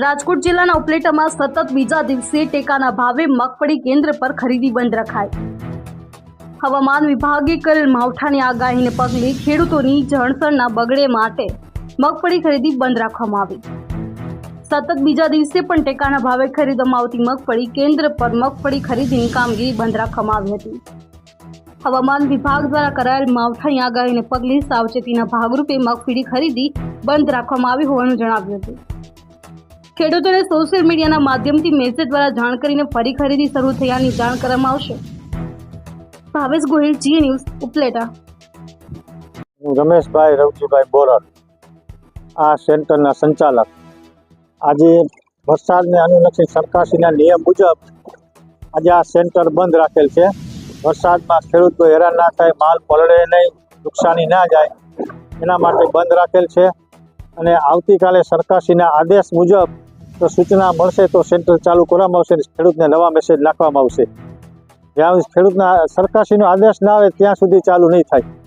રાજકોટ જિલ્લાના ઉપલેટામાં સતત બીજા દિવસે ટેકાના ભાવે મગફળી કેન્દ્ર પર ખરીદી બંધ રખાઈ. હવામાન વિભાગે કરેલ માવઠાની આગાહીને પગલે ખેડૂતોની જળસળના બગડે માટે મગફળી ખરીદી બંધ રાખવામાં આવી. સતત બીજા દિવસે પણ ટેકાના ભાવે ખરીદવામાં આવતી મગફળી કેન્દ્ર પર મગફળી ખરીદીની કામગીરી બંધ રાખવામાં આવી હતી. હવામાન વિભાગ દ્વારા કરાયેલ માવઠાની આગાહીને પગલે સાવચેતીના ભાગરૂપે મગફળી ખરીદી બંધ રાખવામાં આવી હોવાનું જણાવ્યું હતું. ખેડૂતોને સોશિયલ મીડિયાના માધ્યમથી મેસેજ દ્વારા જાણ કરીને ફરી ખરીદી શરૂ થયાની જાણ કરવામાં આવશે. Bhavesh Gohil, Zee News, Upleta. Rameshbhai, Ravjibhai Borad, આ સેન્ટરના સંચાલક. આજે વરસાદને અનુલક્ષી સરકારશ્રીના નિયમ મુજબ આજે આ સેન્ટર બંધ રાખેલ છે. વરસાદમાં ખેડૂતો હેરાન ના થાય, માલ પલળે નહીં, નુકસાની ના જાય, એના માટે બંધ રાખેલ છે. અને આવતીકાલે સરકારશ્રીના આદેશ મુજબ તો સૂચના મળશે તો સેન્ટર ચાલુ કરવામાં આવશે અને ખેડૂતને નવા મેસેજ નાખવામાં આવશે. જ્યાં ખેડૂતના સરકારશ્રીનો આદેશ ના આવે ત્યાં સુધી ચાલુ નહીં થાય.